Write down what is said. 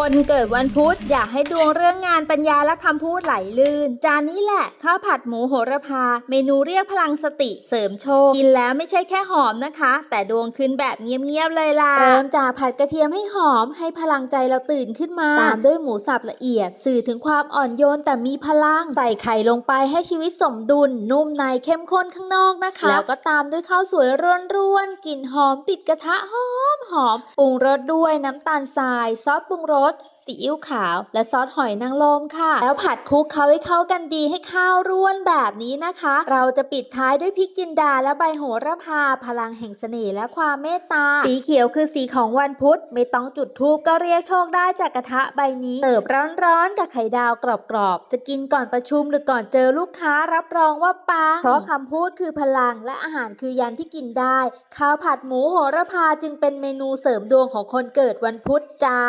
คนเกิดวันพุธอยากให้ดวงเรื่องงานปัญญาและคำพูดไหลลื่น จานนี้แหละข้าวผัดหมูโหระพา เมนูเรียกพลังสติเสริมโชค กินแล้วไม่ใช่แค่หอมนะคะ แต่ดวงขึ้นแบบเงียบๆเลยล่ะเริ่มจากผัดกระเทียมให้หอม ให้พลังใจเราตื่นขึ้นมาตามด้วยหมูสับละเอียด สื่อถึงความอ่อนโยนแต่มีพลังใส่ไข่ลงไปให้ชีวิตสมดุล นุ่มในเข้มข้นข้างนอกนะคะ แล้วก็ตามด้วยข้าวสวยร่วนๆกลิ่นหอมติดกระทะหอม หอม ปรุงรสด้วยน้ำตาลทราย ซอสปรุงรส ซีอิ๊วขาว และซอสหอยนางรมค่ะ แล้วผัดคลุกเคล้าให้เข้ากันดีให้ข้าวร่วนแบบนี้นะคะ เราจะปิดท้ายด้วยพริกจินดาและใบโหระพา พลังแห่งเสน่ห์และความเมตตา สีเขียวคือสีของวันพุธ ไม่ต้องจุดธูปก็เรียกโชคได้จากกระทะใบนี้เสิร์ฟร้อนๆกับไข่ดาวกรอบๆ จะกินก่อนประชุมหรือก่อนเจอลูกค้ารับรองว่าปังเพราะคำพูดคือพลังและอาหารคือยันที่กินได้ ข้าวผัดหมูโหระพาจึงเป็นเมนูเสริมดวงของคนเกิดวันพุธจ้า